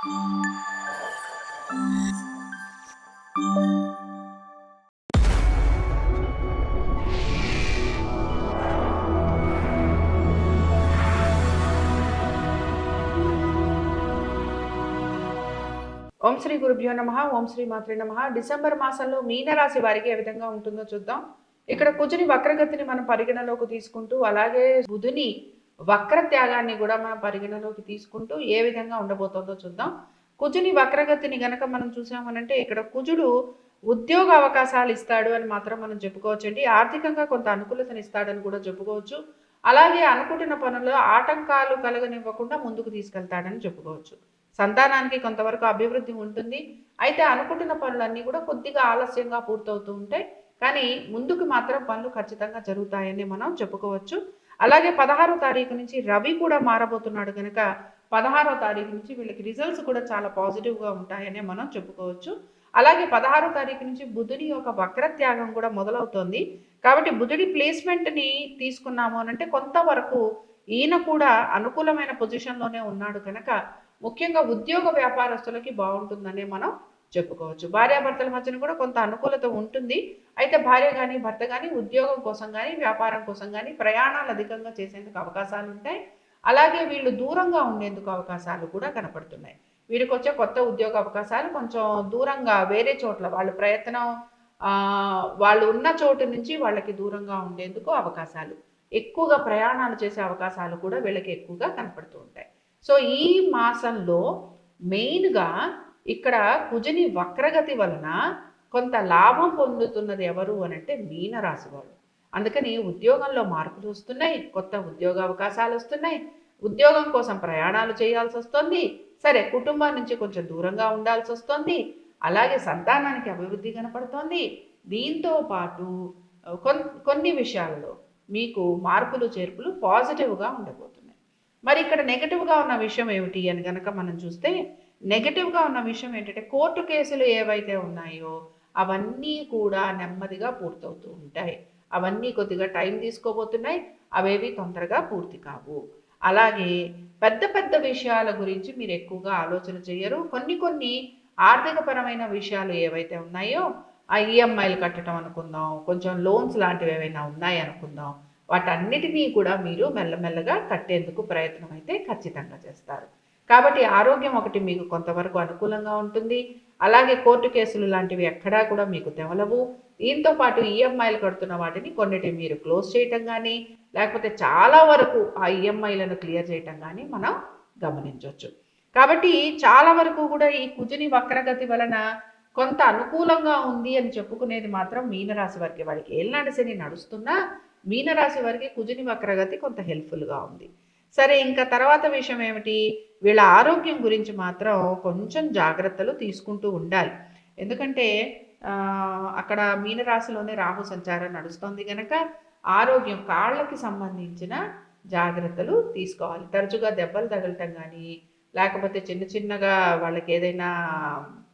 ఓం శ్రీ గురుభ్యో నమ ఓం శ్రీ మాతృ నమ. డిసెంబర్ మాసంలో మీనరాశి వారికి ఏ విధంగా ఉంటుందో చూద్దాం. ఇక్కడ కుజుని వక్రగతిని మనం పరిగణలోకి తీసుకుంటూ అలాగే బుధుని వక్ర త్యాగాన్ని కూడా మనం పరిగణలోకి తీసుకుంటూ ఏ విధంగా ఉండబోతుందో చూద్దాం. కుజుని వక్రగతిని గనక మనం చూసామనంటే ఇక్కడ కుజుడు ఉద్యోగ అవకాశాలు ఇస్తాడు అని మాత్రం మనం చెప్పుకోవచ్చండి. ఆర్థికంగా కొంత అనుకూలతను ఇస్తాడని కూడా చెప్పుకోవచ్చు. అలాగే అనుకుంటున్న పనుల్లో ఆటంకాలు కలగనివ్వకుండా ముందుకు తీసుకెళ్తాడని చెప్పుకోవచ్చు. సంతానానికి కొంతవరకు అభివృద్ధి ఉంటుంది. అయితే అనుకుంటున్న పనులన్నీ కూడా కొద్దిగా ఆలస్యంగా పూర్తవుతూ ఉంటాయి. కానీ ముందుకు మాత్రం పనులు ఖచ్చితంగా జరుగుతాయని మనం చెప్పుకోవచ్చు. అలాగే పదహారో తారీఖు నుంచి రవి కూడా మారబోతున్నాడు కనుక పదహారో తారీఖు నుంచి వీళ్ళకి రిజల్ట్స్ కూడా చాలా పాజిటివ్గా ఉంటాయని మనం చెప్పుకోవచ్చు. అలాగే పదహారో తారీఖు నుంచి బుధుని యొక్క వక్రత్యాగం కూడా మొదలవుతోంది. కాబట్టి బుధుడి ప్లేస్మెంట్ని తీసుకున్నాము అని అంటే కొంతవరకు ఈయన కూడా అనుకూలమైన పొజిషన్లోనే ఉన్నాడు కనుక ముఖ్యంగా ఉద్యోగ వ్యాపారస్తులకి బాగుంటుందనే మనం చెప్పుకోవచ్చు. భార్యాభర్తల మధ్యన కూడా కొంత అనుకూలత ఉంటుంది. అయితే భార్య కానీ భర్త కానీ ఉద్యోగం కోసం కానీ వ్యాపారం కోసం కానీ ప్రయాణాలు అధికంగా చేసేందుకు అవకాశాలు ఉంటాయి. అలాగే వీళ్ళు దూరంగా ఉండేందుకు అవకాశాలు కూడా కనపడుతున్నాయి. వీరికి వచ్చే కొత్త ఉద్యోగ అవకాశాలు కొంచెం దూరంగా వేరే చోట్ల వాళ్ళ ప్రయత్నం వాళ్ళు ఉన్న చోటు నుంచి వాళ్ళకి దూరంగా ఉండేందుకు అవకాశాలు ఎక్కువగా ప్రయాణాలు చేసే అవకాశాలు కూడా వీళ్ళకి ఎక్కువగా కనపడుతూ ఉంటాయి. సో ఈ మాసంలో మెయిన్గా ఇక్కడ కుజుని వక్రగతి వలన కొంత లాభం పొందుతున్నది ఎవరు అని అంటే మీనరాశి వాళ్ళు. అందుకని ఉద్యోగంలో మార్పులు వస్తున్నాయి కొత్త ఉద్యోగ అవకాశాలు వస్తున్నాయి ఉద్యోగం కోసం ప్రయాణాలు చేయాల్సి వస్తుంది సరే కుటుంబం నుంచి కొంచెం దూరంగా ఉండాల్సి వస్తుంది అలాగే సంతానానికి అభివృద్ధి కనపడుతోంది. దీంతో పాటు కొన్ కొన్ని విషయాలలో మీకు మార్పులు చేర్పులు పాజిటివ్గా ఉండబోతున్నాయి. మరి ఇక్కడ నెగటివ్గా ఉన్న విషయం ఏమిటి అని కనుక మనం చూస్తే నెగటివ్గా ఉన్న విషయం ఏంటంటే కోర్టు కేసులు ఏవైతే ఉన్నాయో అవన్నీ కూడా నెమ్మదిగా పూర్తవుతూ ఉంటాయి. అవన్నీ కొద్దిగా టైం తీసుకోబోతున్నాయి అవేవి తొందరగా పూర్తి కావు. అలాగే పెద్ద పెద్ద విషయాల గురించి మీరు ఎక్కువగా ఆలోచన చేయరు. కొన్ని కొన్ని ఆర్థికపరమైన విషయాలు ఏవైతే ఉన్నాయో ఆ ఈఎంఐలు కట్టడం అనుకుందాం కొంచెం లోన్స్ లాంటివి ఏవైనా ఉన్నాయి అనుకుందాం వాటన్నిటినీ కూడా మీరు మెల్లమెల్లగా కట్టేందుకు ప్రయత్నం అయితే ఖచ్చితంగా చేస్తారు. కాబట్టి ఆరోగ్యం ఒకటి మీకు కొంతవరకు అనుకూలంగా ఉంటుంది. అలాగే కోర్టు కేసులు లాంటివి ఎక్కడా కూడా మీకు తెవలవు దీంతో పాటు ఈఎంఐలు కడుతున్న వాటిని కొన్నిటి మీరు క్లోజ్ చేయటం కానీ లేకపోతే చాలా వరకు ఆ ఈఎంఐలను క్లియర్ చేయటం కానీ మనం గమనించవచ్చు కాబట్టి చాలా వరకు కూడా ఈ కుజుని వక్రగతి వలన కొంత అనుకూలంగా ఉంది అని చెప్పుకునేది మాత్రం మీనరాశి వారికి. వాళ్ళకి ఏళ్ళనాటి శని నడుస్తున్నా మీనరాశి వారికి కుజుని వక్రగతి కొంత హెల్ప్ఫుల్గా ఉంది. సరే ఇంకా తర్వాత విషయం ఏమిటి? వీళ్ళ ఆరోగ్యం గురించి మాత్రం కొంచెం జాగ్రత్తలు తీసుకుంటూ ఉండాలి. ఎందుకంటే అక్కడ మీనరాశిలోనే రాహు సంచారం నడుస్తుంది కనుక ఆరోగ్యం కాళ్ళకి సంబంధించిన జాగ్రత్తలు తీసుకోవాలి. తరచుగా దెబ్బలు తగలటం కానీ లేకపోతే చిన్న చిన్నగా వాళ్ళకి ఏదైనా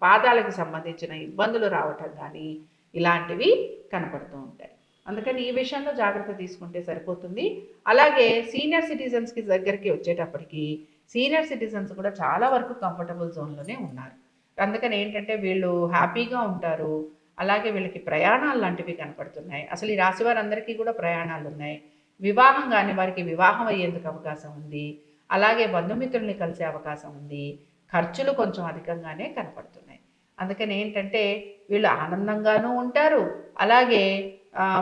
పాదాలకు సంబంధించిన ఇబ్బందులు రావటం కానీ ఇలాంటివి కనపడుతూ ఉంటాయి. అందుకని ఈ విషయంలో జాగ్రత్త తీసుకుంటే సరిపోతుంది. అలాగే సీనియర్ సిటిజన్స్కి దగ్గరికి వచ్చేటప్పటికి సీనియర్ సిటిజన్స్ కూడా చాలా వరకు కంఫర్టబుల్ జోన్లోనే ఉన్నారు. అందుకని ఏంటంటే వీళ్ళు హ్యాపీగా ఉంటారు. అలాగే వీళ్ళకి ప్రయాణాలు లాంటివి కనపడుతున్నాయి. అసలు ఈ రాశి వారందరికీ కూడా ప్రయాణాలు ఉన్నాయి. వివాహం కాని వారికి వివాహం అయ్యేందుకు అవకాశం ఉంది. అలాగే బంధుమిత్రుల్ని కలిసే అవకాశం ఉంది. ఖర్చులు కొంచెం అధికంగానే కనపడుతున్నాయి. అందుకని ఏంటంటే వీళ్ళు ఆనందంగానూ ఉంటారు. అలాగే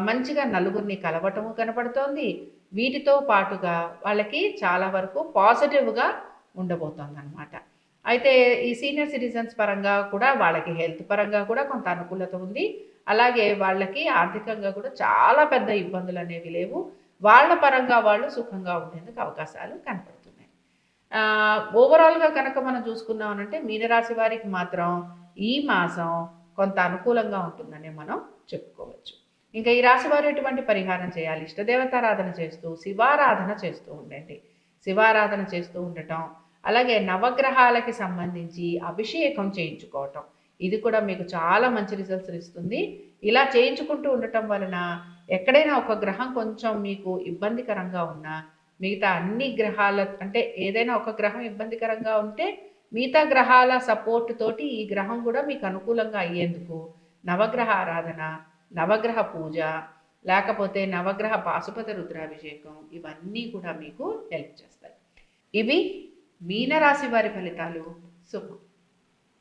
మంచిగా నలుగురిని కలవటము కనపడుతోంది. వీటితో పాటుగా వాళ్ళకి చాలా వరకు పాజిటివ్గా ఉండబోతోంది అనమాట అయితే ఈ సీనియర్ సిటిజన్స్ పరంగా కూడా వాళ్ళకి హెల్త్ పరంగా కూడా కొంత అనుకూలత ఉంది. అలాగే వాళ్ళకి ఆర్థికంగా కూడా చాలా పెద్ద ఇబ్బందులు అనేవి లేవు. వాళ్ళ పరంగా వాళ్ళు సుఖంగా ఉండేందుకు అవకాశాలు కనపడుతున్నాయి. ఓవరాల్గా కనుక మనం చూసుకున్నామనంటే మీనరాశి వారికి మాత్రం ఈ మాసం కొంత అనుకూలంగా ఉంటుందని మనం చెప్పుకోవచ్చు. ఇంకా ఈ రాశివారు ఎటువంటి పరిహారం చేయాలి? ఇష్టదేవతారాధన చేస్తూ శివారాధన చేస్తూ ఉండండి. శివారాధన చేస్తూ ఉండటం అలాగే నవగ్రహాలకి సంబంధించి అభిషేకం చేయించుకోవటం. ఇది కూడా మీకు చాలా మంచి రిజల్ట్స్ ఇస్తుంది. ఇలా చేయించుకుంటూ ఉండటం వలన ఎక్కడైనా ఒక గ్రహం కొంచెం మీకు ఇబ్బందికరంగా ఉన్నా మిగతా అన్ని గ్రహాల అంటే ఏదైనా ఒక గ్రహం ఇబ్బందికరంగా ఉంటే మిగతా గ్రహాల సపోర్ట్ తోటి ఈ గ్రహం కూడా మీకు అనుకూలంగా అయ్యేందుకు నవగ్రహ ఆరాధన నవగ్రహ పూజ లేకపోతే నవగ్రహ పాశుపత రుద్రాభిషేకం ఇవన్నీ కూడా మీకు హెల్ప్ చేస్తాయి. ఇవి మీనరాశి వారి ఫలితాలు. శుభం.